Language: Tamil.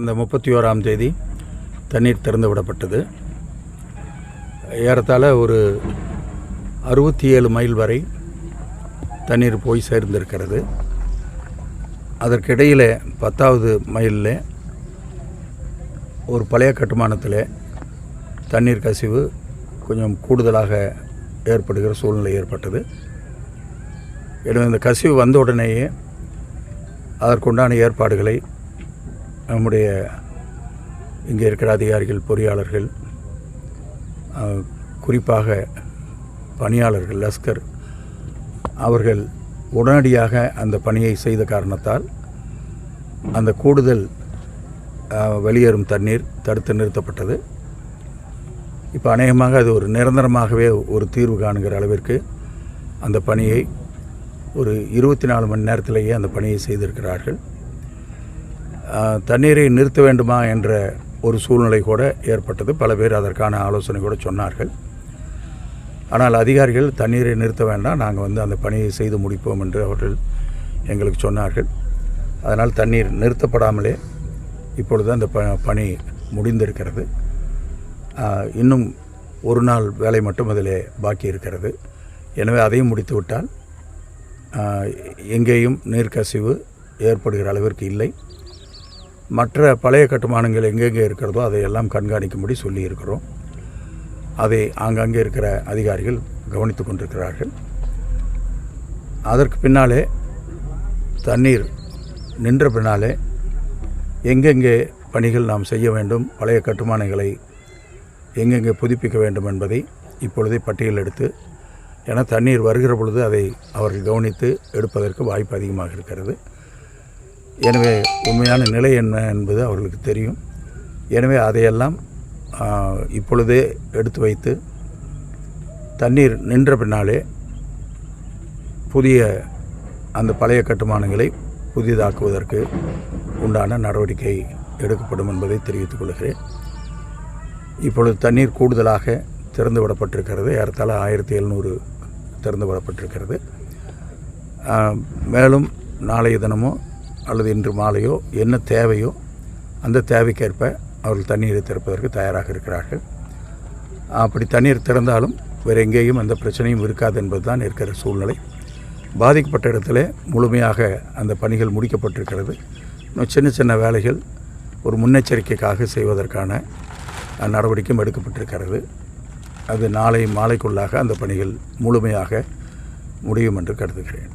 இந்த முப்பத்தி ஓராம் தேதி தண்ணீர் திறந்து விடப்பட்டது. ஏறத்தாழ ஒரு அறுபத்தி ஏழு மைல் வரை தண்ணீர் போய் சேர்ந்திருக்கிறது. அதற்கிடையில் பத்தாவது மைலில் ஒரு பழைய கட்டுமானத்தில் தண்ணீர் கசிவு கொஞ்சம் கூடுதலாக ஏற்படுகிற சூழ்நிலை ஏற்பட்டது. எனவே இந்த கசிவு வந்த உடனேயே அதற்குண்டான ஏற்பாடுகளை நம்முடைய இங்கே இருக்கிற அதிகாரிகள் பொறியாளர்கள் குறிப்பாக பணியாளர்கள் லஸ்கர் அவர்கள் உடனடியாக அந்த பணியை செய்த காரணத்தால் அந்த கூடுதல் வெளியேறும் தண்ணீர் தடுத்து நிறுத்தப்பட்டது. இப்போ அநேகமாக அது ஒரு நிரந்தரமாகவே ஒரு தீர்வு காணுகிற அளவிற்கு அந்த பணியை ஒரு இருபத்தி நாலு மணி நேரத்திலேயே அந்த பணியை செய்திருக்கிறார்கள். தண்ணீரை நிறுத்த வேண்டுமா என்ற ஒரு சூழ்நிலை கூட ஏற்பட்டது. பல பேர் அதற்கான ஆலோசனை கூட சொன்னார்கள். ஆனால் அதிகாரிகள் தண்ணீரை நிறுத்த வேண்டாம் நாங்கள் வந்து அந்த பணியை செய்து முடிப்போம் என்று அவர்கள் எங்களுக்கு சொன்னார்கள். அதனால் தண்ணீர் நிறுத்தப்படாமலே இப்பொழுது அந்த ப பணி முடிந்திருக்கிறது. இன்னும் ஒரு நாள் வேலை மட்டும் அதில் பாக்கி இருக்கிறது. எனவே அதையும் முடித்து விட்டால் எங்கேயும் நீர்க்கசிவு ஏற்படுகிற அளவிற்கு இல்லை. மற்ற பழைய கட்டுமானங்கள் எங்கெங்கே இருக்கிறதோ அதையெல்லாம் கண்காணிக்கும்படி சொல்லியிருக்கிறோம். அதை ஆங்காங்கே இருக்கிற அதிகாரிகள் கவனித்து கொண்டிருக்கிறார்கள். அதற்கு பின்னாலே தண்ணீர் நின்ற பின்னாலே எங்கெங்கே பணிகள் நாம் செய்ய வேண்டும் பழைய கட்டுமானங்களை எங்கெங்கே புதுப்பிக்க வேண்டும் என்பதை இப்பொழுதே பட்டியல் எடுத்து ஏன்னா தண்ணீர் வருகிற பொழுது அதை அவர்கள் கவனித்து எடுப்பதற்கு வாய்ப்பு அதிகமாக இருக்கிறது. எனவே உண்மையான நிலை என்ன என்பது அவர்களுக்கு தெரியும். எனவே அதையெல்லாம் இப்பொழுதே எடுத்து வைத்து தண்ணீர் நின்ற பின்னாலே புதிய அந்த பழைய கட்டுமானங்களை புதிதாக்குவதற்கு உண்டான நடவடிக்கை எடுக்கப்படும் என்பதை தெரிவித்துக் கொள்கிறேன். இப்பொழுது தண்ணீர் கூடுதலாக திறந்து விடப்பட்டிருக்கிறது. ஏறத்தாழ ஆயிரத்தி எழுநூறு திறந்து விடப்பட்டிருக்கிறது. மேலும் நாளைய தினமும் அல்லது இன்று மாலையோ என்ன தேவையோ அந்த தேவைக்கேற்ப அவர்கள் தண்ணீரை திறப்பதற்கு தயாராக இருக்கிறார்கள். அப்படி தண்ணீர் திறந்தாலும் வேறு எங்கேயும் அந்த பிரச்சனையும் இருக்காது என்பது தான் இருக்கிற சூழ்நிலை. பாதிக்கப்பட்ட இடத்துல முழுமையாக அந்த பணிகள் முடிக்கப்பட்டிருக்கிறது. இன்னும் சின்ன சின்ன வேலைகள் ஒரு முன்னெச்சரிக்கைக்காக செய்வதற்கான நடவடிக்கையும் எடுக்கப்பட்டிருக்கிறது. அது நாளை மாலைக்குள்ளாக அந்த பணிகள் முழுமையாக முடியும் என்று கருதுகிறேன்.